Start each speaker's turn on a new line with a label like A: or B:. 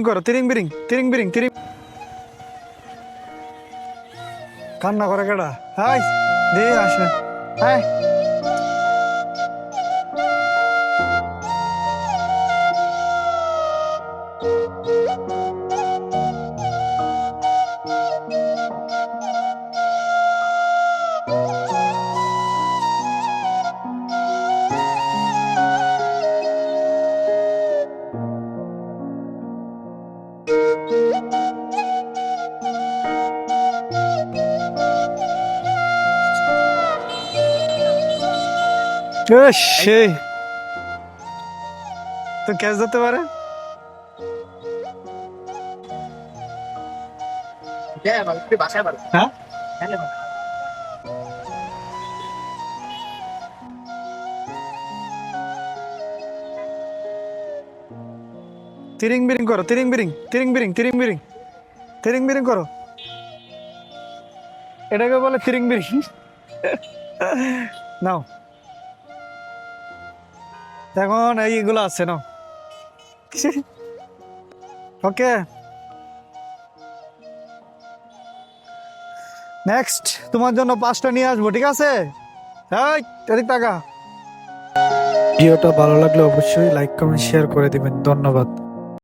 A: করো তিরিং বিরিং তিরিং বিরিং তিরিং। কান্না করে কেডা? হাই দে আসে। হাই। সেই। তো ক্যাচ ধরতে পারে? হ্যাঁ তিরিং বিরিং করো, তিরিং বিরিং তিরিং বিরিং তিরিং বিরিং তিরিং বিরিং করো। এটাকে বলে তিরিং বিরিং। নাও। এখন এইগুলো আছে, নাও। ওকে। নেক্সট তোমার জন্য পাঁচটা নিয়ে আসব, ঠিক আছে? এদিক টাকা ভিডিওটা ভালো লাগলে অবশ্যই লাইক কমেন্ট শেয়ার করে দিবেন। ধন্যবাদ।